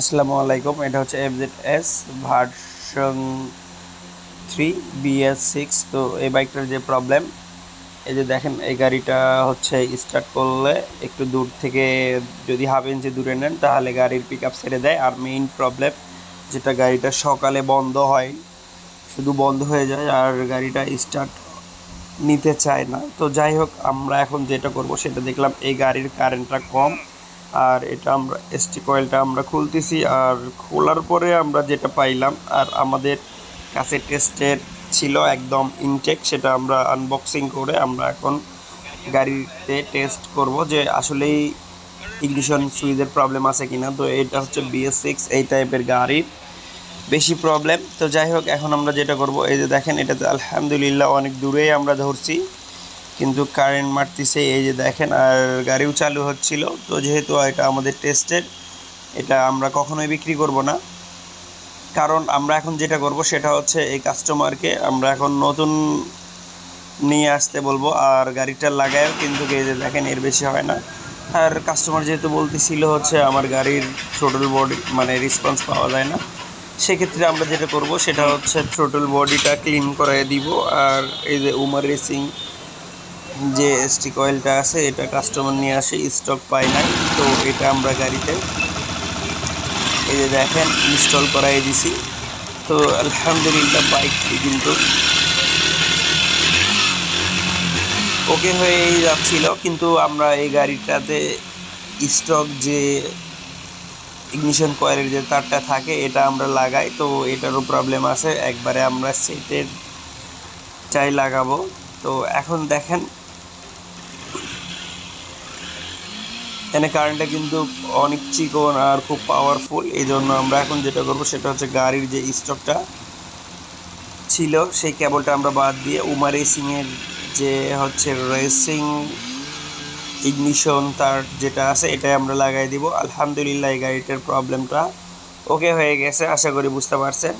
আসসালামু আলাইকুম, এটা হচ্ছে F Z S version three BS six তো এই বাইকটার যে প্রবলেম এই যে দেখেন, এই গাড়িটা হচ্ছে স্টার্ট করলে একটু দূর থেকে যদি হাফ ইঞ্চি দূরে নেন, তাহলে গাড়ির পিক আপ ছেড়ে দেয়। আর মেইন প্রবলেম যেটা গাড়িটা সকালে বন্ধ হয়, শুধু বন্ধ হয়ে যায় আর গাড়িটা স্টার্ট নিতে চায় না। তো যাই হোক, আমরা এখন যেটা করব, সেটা দেখলাম, এই গাড়ির কারেন্টটা কম। আর এটা আমরা এসটি কয়েলটা আমরা খুলতেছি আর খোলার পরে আমরা যেটা পাইলাম, আর আমাদের কাছে টেস্টের ছিল একদম ইনটেক সেটা আমরা আনবক্সিং করে আমরা এখন গাড়িতে টেস্ট করব যে আসলেই ইগনিশন সুইচের প্রবলেম আছে কিনা। তো এটা হচ্ছে বিএস সিক্স এই টাইপের গাড়ির বেশি প্রবলেম তো যাই হোক, এখন আমরা যেটা করব, এই যে দেখেন, এটাতে আলহামদুলিল্লাহ অনেক দূরেই আমরা ধরছি। কিন্তু কারেন্ট মারতেছে, এই যে দেখেন, আর গাড়িও চালু হচ্ছিল। তো যেহেতু এটা আমাদের টেস্টের এটা আমরা কখনোই বিক্রি করব না। কারণ আমরা এখন যেটা করব সেটা হচ্ছে এই কাস্টমারকে আমরা এখন নতুন নিয়ে আসতে বলব, আর গাড়িটা লাগায়ও কিন্তু এই যে দেখেন, এর বেশি হয় না। আর কাস্টমার যেহেতু বলতেছিল হচ্ছে আমার গাড়ির থ্রোটল বডি মানে রেসপন্স পাওয়া যায় না। সেক্ষেত্রে আমরা যেটা করব সেটা হচ্ছে থ্রোটল বডিটা ক্লিন করে দিব, আর এই যে উমার রেসিং যে স্টিক কয়েলটা আছে, এটা কাস্টমার নিয়ে আসে স্টক পায় না। তো এটা আমরা গাড়িতে এই যে দেখেন ইনস্টল করাই দিছি। তো আলহামদুলিল্লাহ বাইকটি কিন্তু ওকে হয়েই যাচ্ছিল। কিন্তু আমরা এই গাড়িটাতে স্টক যে ইগনিশন কয়েলের যে তারটা থাকে, এটা আমরা লাগাই। তো এটারও প্রবলেম আছে। একবারে আমরা সেটের চাই লাগাবো। তো এখন দেখেন এখানে কারেন্টটা কিন্তু অনেক চিকন আর খুব পাওয়ারফুল এই জন্য আমরা এখন যেটা করব সেটা হচ্ছে গাড়ির যে স্টকটা ছিল, সেই কেবলটা আমরা বাদ দিয়ে উমা রেসিংয়ের যে হচ্ছে রেসিং ইগনিশন তার যেটা আছে, এটাই আমরা লাগাই দিব। আলহামদুলিল্লাহ এই গাড়িটার প্রবলেমটা ওকে হয়ে গেছে, আশা করি বুঝতে পারছেন।